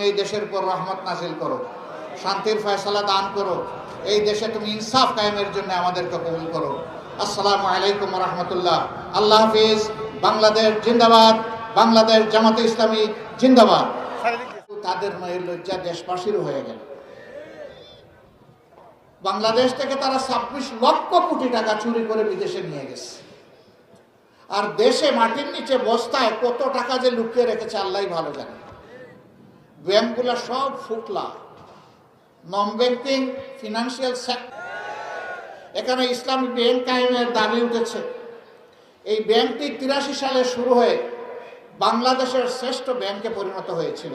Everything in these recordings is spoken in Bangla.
তুমি এই দেশের উপর রহমত নাজিল করো, শান্তির ফয়সালা দান করো, এই দেশে তুমি ইনসাফ কায়েমের জন্য আমাদেরকে কবুল করো। আসসালামু আলাইকুম রহমতুল্লাহ। আল্লাহ হাফিজ। বাংলাদেশ জিন্দাবাদ। বাংলাদেশ জামাতে ইসলামী জিন্দাবাদ। তাদের মায়ের লজ্জা দেশবাসীর হয়ে গেল। বাংলাদেশ থেকে তারা ছাব্বিশ লক্ষ কোটি টাকা চুরি করে বিদেশে নিয়ে গেছে। আর দেশে মাটির নিচে বস্তায় কত টাকা যে লুকিয়ে রেখেছে আল্লাহ ভালো জানে। ব্যাংকগুলো সব ফুটলা। নন ব্যাংকিং ফিনান্সিয়াল সেক্টর এখানে ইসলামী ব্যাংক কায়েমের দাবি উঠেছে। এই ব্যাংকটি তিরাশি সালে শুরু হয়ে বাংলাদেশের শ্রেষ্ঠ ব্যাংকে পরিণত হয়েছিল।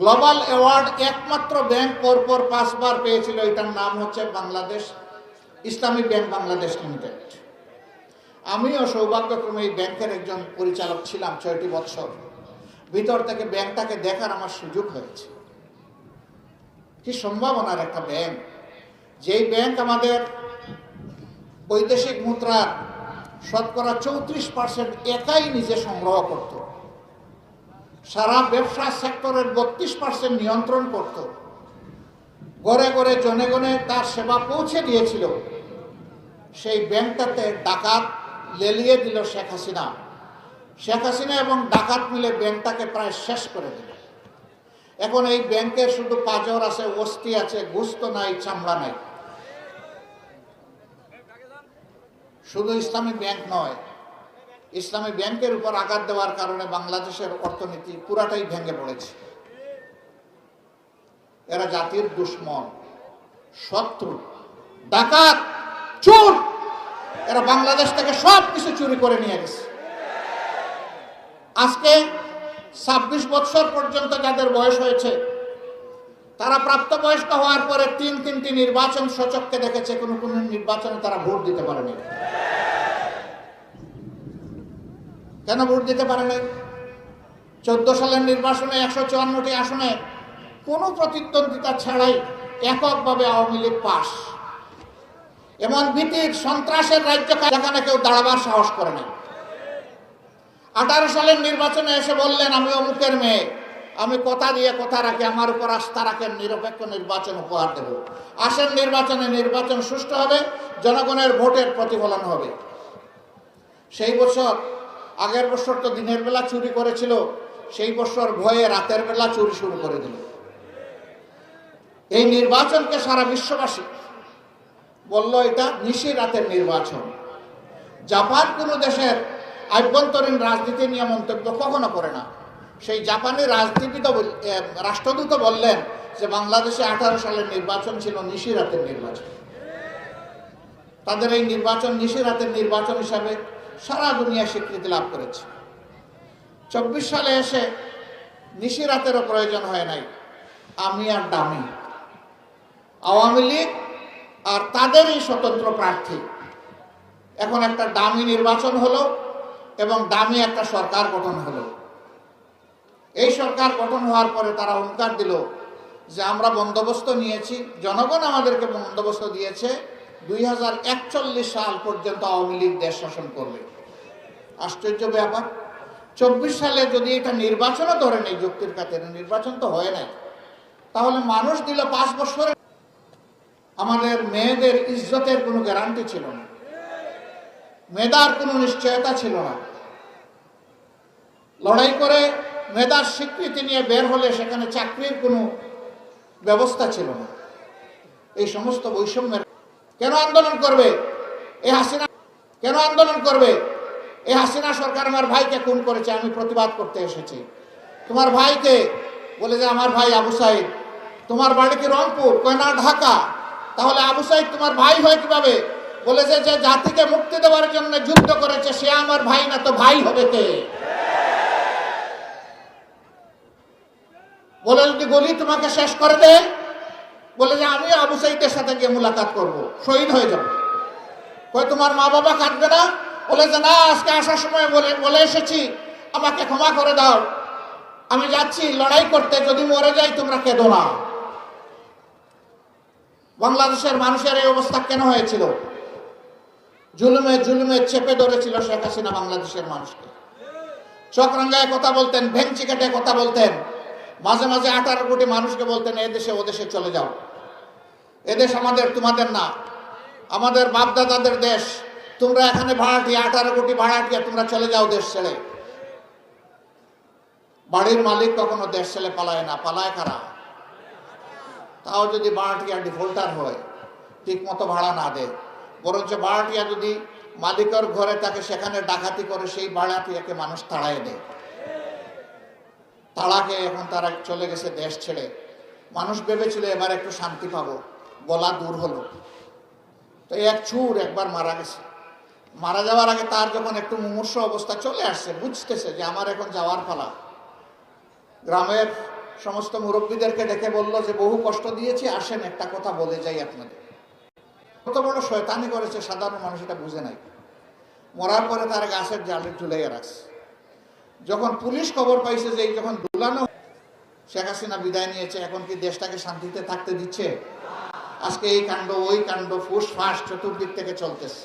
গ্লোবাল অ্যাওয়ার্ড একমাত্র ব্যাংক পরপর পাঁচবার পেয়েছিল, এটার নাম হচ্ছে বাংলাদেশ ইসলামী ব্যাংক বাংলাদেশ লিমিটেড। আমিও সৌভাগ্যক্রমে এই ব্যাংকের একজন পরিচালক ছিলাম ছয়টি বছর ভিতর থেকে ব্যাংকটাকে দেখার আমার সুযোগ হয়েছে। কি সম্ভাবনার একটা ব্যাংক যেই ব্যাংক আমাদের বৈদেশিক মুদ্রার শতকরা চৌত্রিশ পার্সেন্ট একাই নিজে সংগ্রহ করত। সারা ব্যবসা সেক্টরের বত্রিশ পার্সেন্ট নিয়ন্ত্রণ করত। গড়ে গড়ে জনে গণে তার সেবা পৌঁছে দিয়েছিল। সেই ব্যাংকটাতে ডাকাত লেলিয়ে দিল শেখ হাসিনা। শেখ হাসিনা এবং ডাকাত মিলে ব্যাংকটাকে প্রায় শেষ করে দিল। এখন এই ব্যাংকের শুধু পাজর আছে অস্থি আছে, গুস্ত নাই, চামড়া নাই। শুধু ইসলামী ব্যাংক নয়, ইসলামী ব্যাংকের উপর আঘাত দেওয়ার কারণে বাংলাদেশের অর্থনীতি পুরাটাই ভেঙে পড়েছে। এরা জাতির দুশ্মন, শত্রু, ডাকাত, চোর। এরা বাংলাদেশ থেকে সব কিছু চুরি করে নিয়ে গেছে। আজকে ছাব্বিশ বছর পর্যন্ত যাদের বয়স হয়েছে, তারা প্রাপ্তবয়স্ক হওয়ার পরে তিন তিনটি নির্বাচন সচককে দেখেছে, কোনো কোনো নির্বাচনে তারা ভোট দিতে পারেনি। কেন ভোট দিতে পারে নাই চোদ্দ সালের নির্বাচনে একশো চুয়ান্নটি আসনে কোনো প্রতিদ্বন্দ্বিতা ছাড়াই এককভাবে আওয়ামী লীগ পাস এমন ভীতির সন্ত্রাসের রাজ্য যেখানে কেউ দাঁড়াবার সাহস করে নাই। আঠারো সালের নির্বাচনে এসে বললেন, আমি অমুকের মেয়ে। আমি কথা দিয়ে কথা রাখি, আমার উপর আস্থা রাখেন, নিরপেক্ষ নির্বাচন উপহার দেব। আসেন নির্বাচনে, নির্বাচন সুষ্ঠু হবে, জনগণের ভোটের প্রতিফলন হবে। সেই বছর, আগের বছর তো দিনের বেলা চুরি করেছিল, সেই বছর ভয়ে রাতের বেলা চুরি শুরু করে দিল। এই নির্বাচনকে সারা বিশ্ববাসী বলল, এটা নিশি রাতের নির্বাচন। জাপান কোনো দেশের আভ্যন্তরীণ রাজনীতি নিয়ে মন্তব্য কখনো করে না। সেই জাপানি রাজনীতিবিদ রাষ্ট্রদূত বললেন যে বাংলাদেশে আঠারো সালের নির্বাচন ছিল নিশি রাতের নির্বাচন। তাদের এই নির্বাচন নিশি রাতের নির্বাচন হিসাবে সারা দুনিয়া স্বীকৃতি লাভ করেছে। চব্বিশ সালে এসে নিশি রাতেরও প্রয়োজন হয় নাই। আমি আর দামি। আওয়ামী লীগ আর তাদেরই স্বতন্ত্র প্রার্থী। এখন একটা দামি নির্বাচন হলো এবং দামি একটা সরকার গঠন হলো। এই সরকার গঠন হওয়ার পরে তারা হুঙ্কার দিল যে আমরা বন্দোবস্ত নিয়েছি। জনগণ আমাদেরকে বন্দোবস্ত দিয়েছে। দুই হাজার একচল্লিশ সাল পর্যন্ত আওয়ামী লীগ দেশ শাসন করবে। আশ্চর্য ব্যাপার। চব্বিশ সালে যদি এটা নির্বাচনও ধরে নেই যুক্তির কাছে নির্বাচন তো হয় নাই, তাহলে মানুষ দিল পাঁচ বছরে আমাদের মেয়েদের ইজ্জতের কোনো গ্যারান্টি ছিল না। মেধার কোনো নিশ্চয়তা ছিল না। লড়াই করে মেধার স্বীকৃতি নিয়ে বের হলে সেখানে চাকরির কোনো ব্যবস্থা ছিল না। এই সমস্ত বৈষম্যের কেন আন্দোলন করবে? এই হাসিনা কেন আন্দোলন করবে? এই হাসিনা সরকার আমার ভাইকে খুন করেছে, আমি প্রতিবাদ করতে এসেছি। তোমার ভাইকে বলে যে, আমার ভাই আবু সাইদ, তোমার বাড়ি কি রংপুর? কয়না ঢাকা। তাহলে আবু সাইদ তোমার ভাই হয় কীভাবে? বলে যে যে জাতিকে মুক্তি দেওয়ার জন্য যুদ্ধ করেছে, সে আমার ভাই না, তো ভাই হবে কে? বলে, যদি গলি তোমাকে শেষ করে দে। বলে যে, আমি আবু সাইদের সাথে গিয়ে মুলাকাত করব, শহীদ হয়ে যাব। কয়, তোমার মা বাবা কাঁদবে না? বলে যে, না, আজকে আসার সময় বলে বলে এসেছি, আমাকে ক্ষমা করে দাও। আমি যাচ্ছি লড়াই করতে, যদি মরে যাই তোমরা কেঁদো না। বাংলাদেশের মানুষের এই অবস্থা কেন হয়েছিল? জুলুমে জুলুমে চেপে ধরেছিল শেখ হাসিনা বাংলাদেশের মানুষকে। চক্রাঙ্গায় কথা বলতেন ভেঞ্চি কেটে কথা বলতেন। মাঝে মাঝে আঠারো কোটি মানুষকে বলতেন এদেশে ওদেশে চলে যাও। এদেশ আমাদের, তোমাদের না। আমাদের বাপদাদাদের দেশ। তোমরা এখানে ভাড়াটিয়া, আঠারো কোটি ভাড়াটিয়া, তোমরা চলে যাও দেশ ছেড়ে। বাড়ির মালিক কখনো দেশ ছেড়ে পালায় না। পালায় কারা? তাও যদি ভাড়াটিয়া ডিফল্টার হয় ঠিক মতো ভাড়া না দেয়। বরঞ্চ ভাড়াটিয়া যদি মালিকের ঘরে তাকে সেখানে ডাকাতি করে, সেই ভাড়াটিয়াকে মানুষ তাড়ায় দেয়। তাড়াকে এখন তারা চলে গেছে দেশ ছেড়ে। মানুষ ভেবেছিল, এবার একটু শান্তি পাবো। গলা দূর হলো। তো এক চুর একবার মারা গেছে। মারা যাওয়ার আগে তার যখন একটু মুমূর্ষ অবস্থা চলে আসছে, বুঝতেছে যে আমার এখন যাওয়ার পালা। গ্রামের সমস্ত মুরব্বীদেরকে ডেকে বলল যে, বহু কষ্ট দিয়েছি, আসেন, একটা কথা বলে যাই আপনাদের। কত বড় শয়তানি করেছে, সাধারণ মানুষ এটা বুঝে নাই। মরার পরে তার গাছের জালে ঝুলাইয়া রাখছে। যখন পুলিশ খবর পাইছে যে যখন দুলানো শেখ হাসিনা বিদায় নিয়েছে, এখন কি দেশটাকে শান্তিতে থাকতে দিচ্ছে? আজকে এই কাণ্ড, ওই কাণ্ড, ফুস ফাঁস চতুর্দিক থেকে চলতেছে।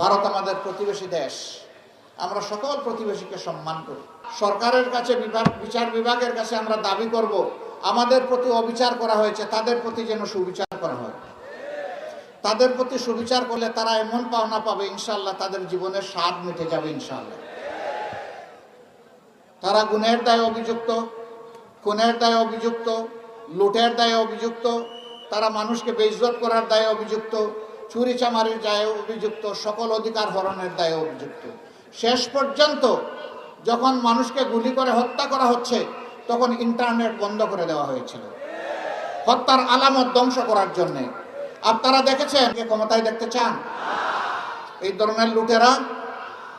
ভারত আমাদের প্রতিবেশী দেশ। আমরা সকল প্রতিবেশীকে সম্মান করি। সরকারের কাছে বিভাগ, বিচার বিভাগের কাছে আমরা দাবি করব, আমাদের প্রতি অবিচার করা হয়েছে, তাদের প্রতি যেন সুবিচার করা হয়। তাদের প্রতি সুবিচার করলে তারা এমন পাওনা পাবে ইনশাল্লাহ তাদের জীবনের স্বাদ মিটে যাবে ইনশাল্লাহ তারা গুণের দায়ে অভিযুক্ত, খুনের দায়ে অভিযুক্ত, লুটের দায়ে অভিযুক্ত, তারা মানুষকে বেইজ্জত করার দায়ে অভিযুক্ত চুরি চামারির দায়ে অভিযুক্ত, সকল অধিকার হরণের দায়ে অভিযুক্ত। শেষ পর্যন্ত যখন মানুষকে গুলি করে হত্যা করা হচ্ছে, তখন ইন্টারনেট বন্ধ করে দেওয়া হয়েছিল। হত্যার আলামত ধ্বংস করার জন্যে। আপনারা দেখেছেন কে ক্ষমতায় দেখতে চান? এই ধরনের লুটেরা,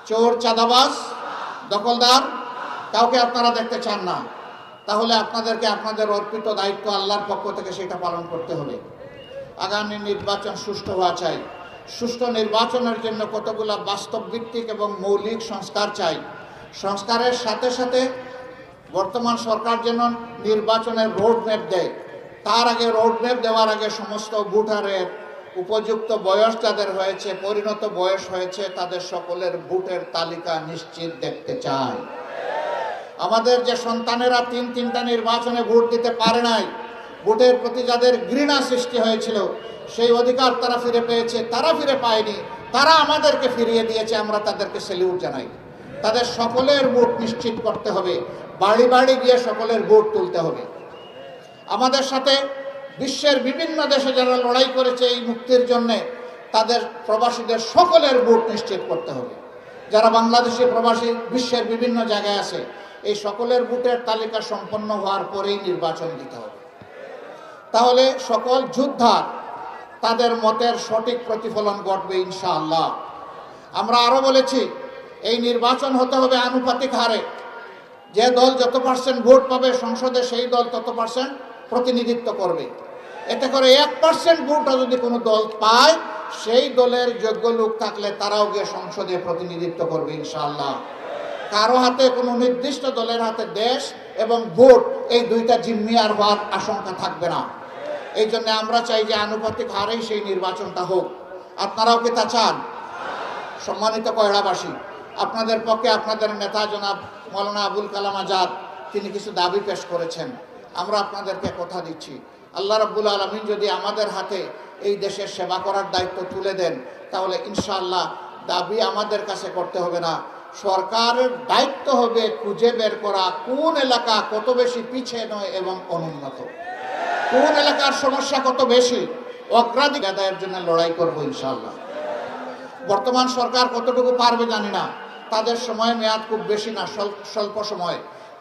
চোর চাঁদাবাস দখলদার, কাউকে আপনারা দেখতে চান না। তাহলে আপনাদেরকে আপনাদের অর্পিত দায়িত্ব আল্লাহর পক্ষ থেকে সেটা পালন করতে হবে। আগামী নির্বাচন সুষ্ঠু হওয়া চাই। সুষ্ঠু নির্বাচনের জন্য কতগুলো বাস্তব ভিত্তিক এবং মৌলিক সংস্কার চাই। সংস্কারের সাথে সাথে বর্তমান সরকার যেন নির্বাচনের রোড ম্যাপ দেয়। তার আগে রোড ম্যাপ দেওয়ার আগে সমস্ত ভোটারের উপযুক্ত বয়স যাদের হয়েছে, পরিণত বয়স হয়েছে, তাদের সকলের ভোটের তালিকা নিশ্চিত দেখতে চায় আমাদের যে সন্তানেরা তিন তিনটা নির্বাচনে ভোট দিতে পারে নাই, ভোটের প্রতি যাদের ঘৃণা সৃষ্টি হয়েছিল, সেই অধিকার তারা ফিরে পেয়েছে, তারা ফিরে পায়নি, তারা আমাদেরকে ফিরিয়ে দিয়েছে, আমরা তাদেরকে সেলিউট জানাই। তাদের সকলের ভোট নিশ্চিত করতে হবে, বাড়ি বাড়ি গিয়ে সকলের ভোট তুলতে হবে। আমাদের সাথে বিশ্বের বিভিন্ন দেশে যারা লড়াই করেছে এই মুক্তির জন্যে তাদের প্রবাসীদের সকলের ভোট নিশ্চিত করতে হবে। যারা বাংলাদেশি প্রবাসী বিশ্বের বিভিন্ন জায়গায় আছে, এই সকলের ভোটের তালিকা সম্পন্ন হওয়ার পরেই নির্বাচন দিতে হবে। তাহলে সকল যোদ্ধা তাদের মতের সঠিক প্রতিফলন ঘটবে ইনশাআল্লাহ। আমরা আরও বলেছি, এই নির্বাচন হতে হবে আনুপাতিক হারে। যে দল যত পার্সেন্ট ভোট পাবে সংসদে, সেই দল তত পার্সেন্ট প্রতিনিধিত্ব করবে। এতে করে এক পার্সেন্ট ভোটটা যদি কোনো দল পায়, সেই দলের যোগ্য লোক থাকলে তারাও গিয়ে সংসদে প্রতিনিধিত্ব করবে ইনশাল্লাহ কারও হাতে কোনো নির্দিষ্ট দলের হাতে দেশ এবং ভোট, এই দুইটা জিম্মি আর হওয়ার আশঙ্কা থাকবে না। এই জন্য আমরা চাই যে আনুপাতিক হারেই সেই নির্বাচনটা হোক। আপনারাও কি তা চান? সম্মানিত কয়রাবাসী আপনাদের পক্ষে আপনাদের নেতা জনাব মৌলানা আবুল কালাম আজাদ, তিনি কিছু দাবি পেশ করেছেন। আমরা আপনাদেরকে কথা দিচ্ছি। আল্লাহ রাব্বুল আলমিন যদি আমাদের হাতে এই দেশের সেবা করার দায়িত্ব তুলে দেন, তাহলে ইনশাআল্লাহ দাবি আমাদের কাছে করতে হবে না। সরকারের দায়িত্ব হবে খুঁজে বের করা কোন এলাকা কত বেশি পিছিয়ে নয় এবং অনুন্নত। কোন এলাকার সমস্যা কত বেশি, অগ্রাধিকার আদায়ের জন্য লড়াই করব ইনশাআল্লাহ। বর্তমান সরকার কতটুকু পারবে জানি না। তাদের সময় মেয়াদ খুব বেশি না, স্বল্প সময়।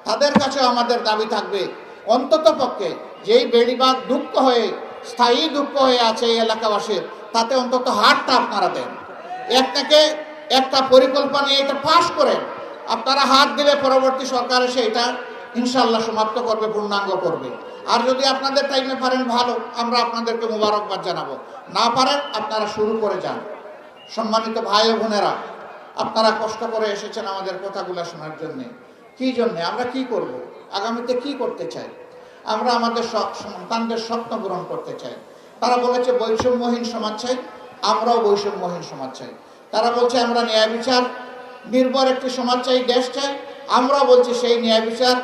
তাদের কাছে আমাদের দাবি থাকবে অন্তত পক্ষে যেই বেড়িবাগ দুঃখ হয়ে, স্থায়ী দুঃখ হয়ে আছে এই এলাকাবাসীর, তাতে অন্তত হাতটা আপনারা দেন। এক থেকে একটা পরিকল্পনা এটা পাশ করেন। আপনারা হাত দিলে পরবর্তী সরকার এসে এটা ইনশাল্লাহ সমাপ্ত করবে, পূর্ণাঙ্গ করবে। আর যদি আপনাদের টাইমে পারেন ভালো, আমরা আপনাদেরকে মোবারকবাদ জানাব। না পারেন, আপনারা শুরু করে যান। সম্মানিত ভাই বোনেরা, আপনারা কষ্ট করে এসেছেন আমাদের কথাগুলো শোনার জন্যে। কী জন্যে? আমরা কি করব? আগামীতে কি করতে চাই আমরা আমাদের সন্তানদের স্বপ্ন পূরণ করতে চাই। তারা বলেছে, বৈষম্যহীন সমাজ চাই, আমরাও বৈষম্যহীন সমাজ চাই। তারা বলছে, আমরা ন্যায় বিচার, নির্ভর একটি সমাজ চাই, দেশ চাই। আমরাও বলছি, সেই ন্যায় বিচার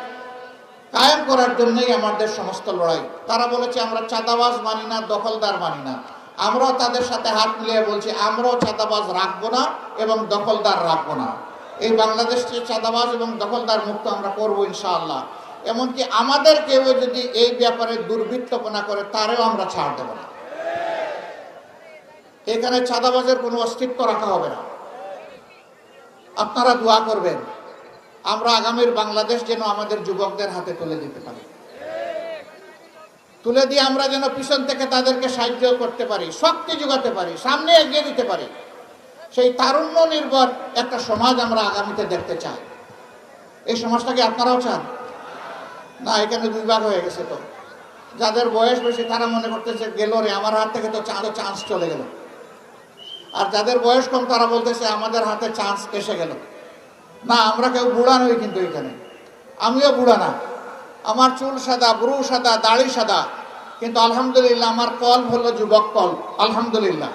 কায়েম করার জন্যই আমাদের সমস্ত লড়াই। তারা বলেছে, আমরা চাঁদাবাজ মানি না, দখলদার মানি না। আমরাও তাদের সাথে হাত মিলিয়ে বলছি, আমরাও চাঁদাবাজ রাখব না এবং দখলদার রাখব না। এই বাংলাদেশকে চাঁদাবাজ এবং দখলদার মুক্ত আমরা করব ইনশাআল্লাহ। এমনকি আমাদের কেউ যদি এই ব্যাপারে দুর্বৃত্তপনা করে, তারেও আমরা ছাড় দেব না। এখানে চাঁদাবাজের কোনো অস্তিত্ব রাখা হবে না। আপনারা দোয়া করবেন, আমরা আগামীর বাংলাদেশ যেন আমাদের যুবকদের হাতে তুলে দিতে পারি। তুলে দিয়ে আমরা যেন পিছন থেকে তাদেরকে সাহায্য করতে পারি, শক্তি যোগাতে পারি, সামনে এগিয়ে দিতে পারি। সেই তারুণ্য নির্ভর একটা সমাজ আমরা আগামীতে দেখতে চাই। এই সমাজটাকে আপনারাও চান? না, এখানে দুই ভাগ হয়ে গেছে তো। যাদের বয়স বেশি, তারা মনে করতেছে, গেল রে, আমার হাত থেকে তো চান্স চলে গেল। আর যাদের বয়স কম, তারা বলতেছে, আমাদের হাতে চান্স এসে গেল। না, আমরা কেউ বুড়া নই কিন্তু এখানে। আমিও বুড়া না। আমার চুল সাদা, ব্রু সাদা, দাড়ি সাদা, কিন্তু আলহামদুলিল্লাহ, আমার কল হলো যুবক কল। আলহামদুলিল্লাহ।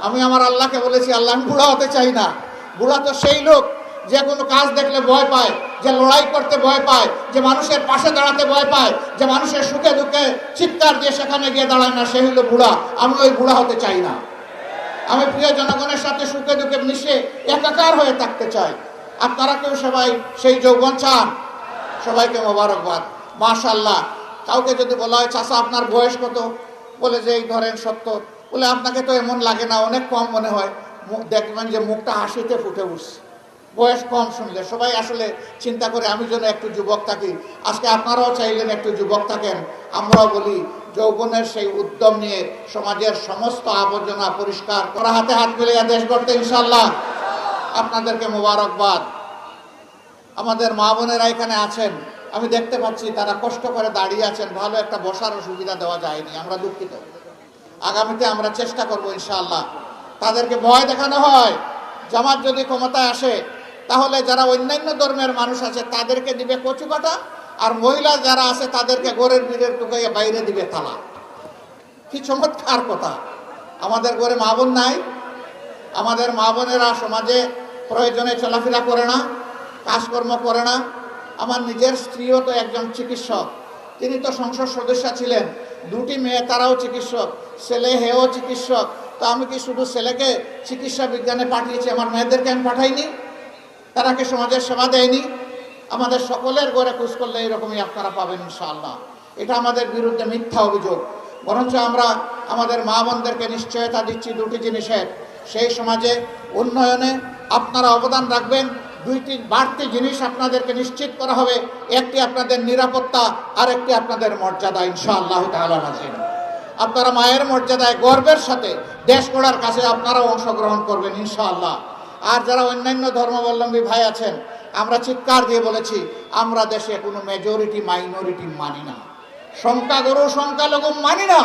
আমি আমার আল্লাহকে বলেছি, আল্লাহ, আমি বুড়া হতে চাই না। বুড়া তো সেই লোক যে কোনো কাজ দেখলে ভয় পায়, যে লড়াই করতে ভয় পায়, যে মানুষের পাশে দাঁড়াতে ভয় পায়, যে মানুষের সুখে দুঃখে চিৎকার দিয়ে সেখানে গিয়ে দাঁড়ায় না, সে হলো বুড়া। আমি ওই বুড়া হতে চাই না। আমি প্রিয় জনগণের সাথে সুখে দুঃখে মিশে একাকার হয়ে থাকতে চাই। আপনারা কেউ সবাই সেই যৌবন চান। সবাইকে মোবারকবাদ। মাশাল্লাহ কাউকে যদি বলা হয় চাষা আপনার বয়স কত? বলে যে, এই ধরেন সত্তর। বলে, আপনাকে তো এমন লাগে না, অনেক কম মনে হয়। দেখবেন যে মুখটা হাসিতে ফুটে উঠছে। বয়স কম শুনলে। সবাই আসলে চিন্তা করে, আমি যেন একটু যুবক থাকি। আজকে আপনারাও চাইলেন একটু যুবক থাকেন। আমরাও বলি, যৌবনের সেই উদ্যম নিয়ে সমাজের সমস্ত আবর্জনা পরিষ্কার করা। হাতে হাত মিলিয়ে দেশ গড়তে ইনশাল্লাহ আপনাদেরকে মোবারকবাদ। আমাদের মা বোনেরা এখানে আছেন। আমি দেখতে পাচ্ছি তারা কষ্ট করে দাঁড়িয়ে আছেন। ভালো একটা বসারও সুবিধা দেওয়া যায়নি। আমরা দুঃখিত। আগামীতে আমরা চেষ্টা করব ইনশাআল্লাহ। তাদেরকে ভয় দেখানো হয়। জামাত যদি ক্ষমতায় আসে, তাহলে যারা অন্যান্য ধর্মের মানুষ আছে, তাদেরকে দিবে কচু কাটা, আর মহিলা যারা আছে, তাদেরকে গোরের বীরের টুকাইয়ে বাইরে দিবে তালা কি চমৎকার কথা। আমাদের ঘরে মা বোন নাই। আমাদের মা বোনেরা সমাজে প্রয়োজনে চলাফেরা করে না, কাজকর্ম করে না। আমার নিজের স্ত্রীও তো একজন চিকিৎসক। তিনি তো সংসদ সদস্য ছিলেন। দুটি মেয়ে, তারাও চিকিৎসক, ছেলে হেও চিকিৎসক। তো আমি কি শুধু ছেলেকে চিকিৎসা বিজ্ঞানে পাঠিয়েছি, আমার মেয়েদেরকে আমি পাঠাইনি? তারা কি সমাজের সেবা দেয়নি? আমাদের সকলের ঘরে খোঁজ করলে এরকমই আপনারা পাবেন ইনশাআল্লাহ। এটা আমাদের বিরুদ্ধে মিথ্যা অভিযোগ। বরঞ্চ আমরা আমাদের মা বোনদেরকে নিশ্চয়তা দিচ্ছি দুটি জিনিসের। সেই সমাজে উন্নয়নে আপনারা অবদান রাখবেন দুইটি বাড়তি জিনিস আপনাদেরকে নিশ্চিত করা হবে। একটি আপনাদের নিরাপত্তা আর একটি আপনাদের মর্যাদা, ইনশাআল্লাহ তাআলা নাজিম। আপনারা মায়ের মর্যাদায়, গর্বের সাথে দেশ গড়ার কাছে আপনারাও অংশগ্রহণ করবেন, ইনশাআল্লাহ। আর যারা অন্যান্য ধর্মাবলম্বী ভাই আছেন, আমরা চিৎকার দিয়ে বলেছি, আমরা দেশে কোনো মেজরিটি মাইনরিটি মানি না। সংখ্যাগুরু, সংখ্যালঘু মানি না।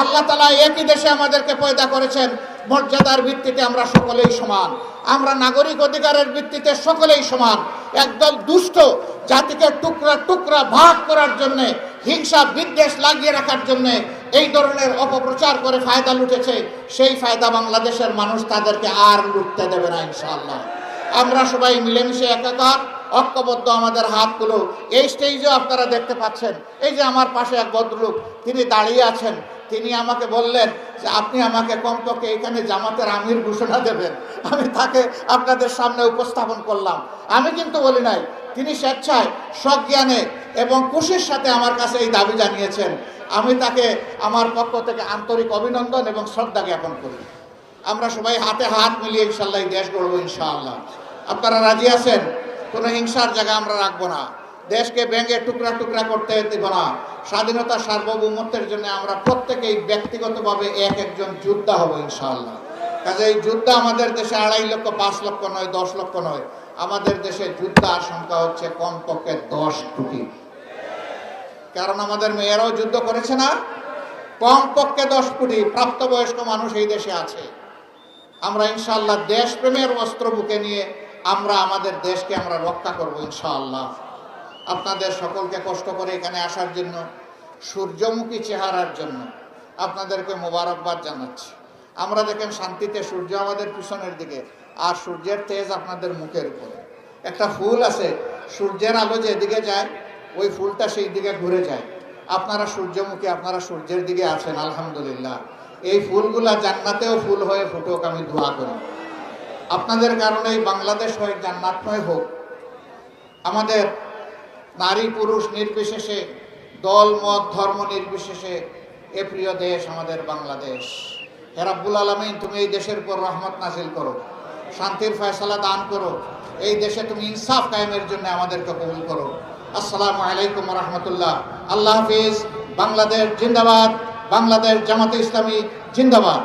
আল্লাহ তালা একই দেশে আমাদেরকে পয়দা করেছেন। মর্যাদার ভিত্তিতে আমরা সকলেই সমান। আমরা নাগরিক অধিকারের ভিত্তিতে সকলেই সমান। একদল দুষ্ট জাতিকে টুকরা টুকরা ভাগ করার জন্যে, হিংসা, বিদ্বেষ লাগিয়ে রাখার জন্যে এই ধরনের অপপ্রচার করে ফায়দা লুটেছে। সেই ফায়দা বাংলাদেশের মানুষ তাদেরকে আর লুটতে দেবে না ইনশাআল্লাহ। আমরা সবাই মিলেমিশে একাকার, ঐক্যবদ্ধ আমাদের হাতগুলো। এই স্টেজেও আপনারা দেখতে পাচ্ছেন, এই যে আমার পাশে এক ভদ্রলোক, তিনি দাঁড়িয়ে আছেন। তিনি আমাকে বললেন যে, আপনি আমাকে কমপক্ষে এখানে জামাতের আমির ঘোষণা দেবেন। আমি তাকে আপনাদের সামনে উপস্থাপন করলাম। আমি কিন্তু বলি নাই, তিনি স্বেচ্ছায় সজ্ঞানে এবং খুশির সাথে আমার কাছে এই দাবি জানিয়েছেন। আমি তাকে আমার পক্ষ থেকে আন্তরিক অভিনন্দন এবং শ্রদ্ধা জ্ঞাপন করি। আমরা সবাই হাতে হাত মিলিয়ে ইনশাল্লাহ দেশ গড়বো ইনশাআল্লাহ। আপনারা রাজি আছেন? কোনো হিংসার জায়গা আমরা রাখব না। দেশকে ব্যাঙ্গে টুকরা টুকরা করতে দেব না। স্বাধীনতা সার্বভৌমত্বের জন্য আমরা প্রত্যেকেই ব্যক্তিগতভাবে এক একজন যোদ্ধা হব ইনশাআল্লাহ। কাজে এই যুদ্ধ আমাদের দেশে আড়াই লক্ষ, পাঁচ লক্ষ নয়, দশ লক্ষ নয়। আমাদের দেশে যুদ্ধার সংখ্যা হচ্ছে কমপক্ষে দশ কোটি। কারণ আমাদের মেয়েরাও যুদ্ধ করেছে না? কমপক্ষে দশ কোটি প্রাপ্তবয়স্ক মানুষ এই দেশে আছে। আমরা ইনশাআল্লাহ দেশপ্রেমের অস্ত্র বুকে নিয়ে আমরা আমাদের দেশকে আমরা রক্ষা করব ইনশাআল্লাহ। আপনাদের সকলকে কষ্ট করে এখানে আসার জন্য, সূর্যমুখী চেহারার জন্য আপনাদেরকে মোবারকবাদ জানাচ্ছি। আমরা দেখেন শান্তিতে সূর্য আমাদের পিছনের দিকে, আর সূর্যের তেজ আপনাদের মুখের উপরে। একটা ফুল আছে, সূর্যের আলো যেদিকে যায়, ওই ফুলটা সেই দিকে ঘুরে যায়। আপনারা সূর্যমুখী, আপনারা সূর্যের দিকে আছেন, আলহামদুলিল্লাহ। এই ফুলগুলা জান্নাতেও ফুল হয়ে ফুটুক, আমি দোয়া করি। আপনাদের কারণেই বাংলাদেশ হয়ে জান্নাতময় হোক, আমাদের নারী পুরুষ নির্বিশেষে, দল, মত, ধর্ম নির্বিশেষে এ প্রিয় দেশ আমাদের বাংলাদেশ। হেরাব্বুল আলমিন, তুমি এই দেশের উপর রহমত নাজিল করো, শান্তির ফয়সালা দান করো, এই দেশে তুমি ইনসাফ কায়েমের জন্য আমাদেরকে কবুল করো। আসসালামু আলাইকুম রহমতুল্লাহ। আল্লাহ হাফিজ, বাংলাদেশ জিন্দাবাদ, বাংলাদেশ জামাতে ইসলামী জিন্দাবাদ।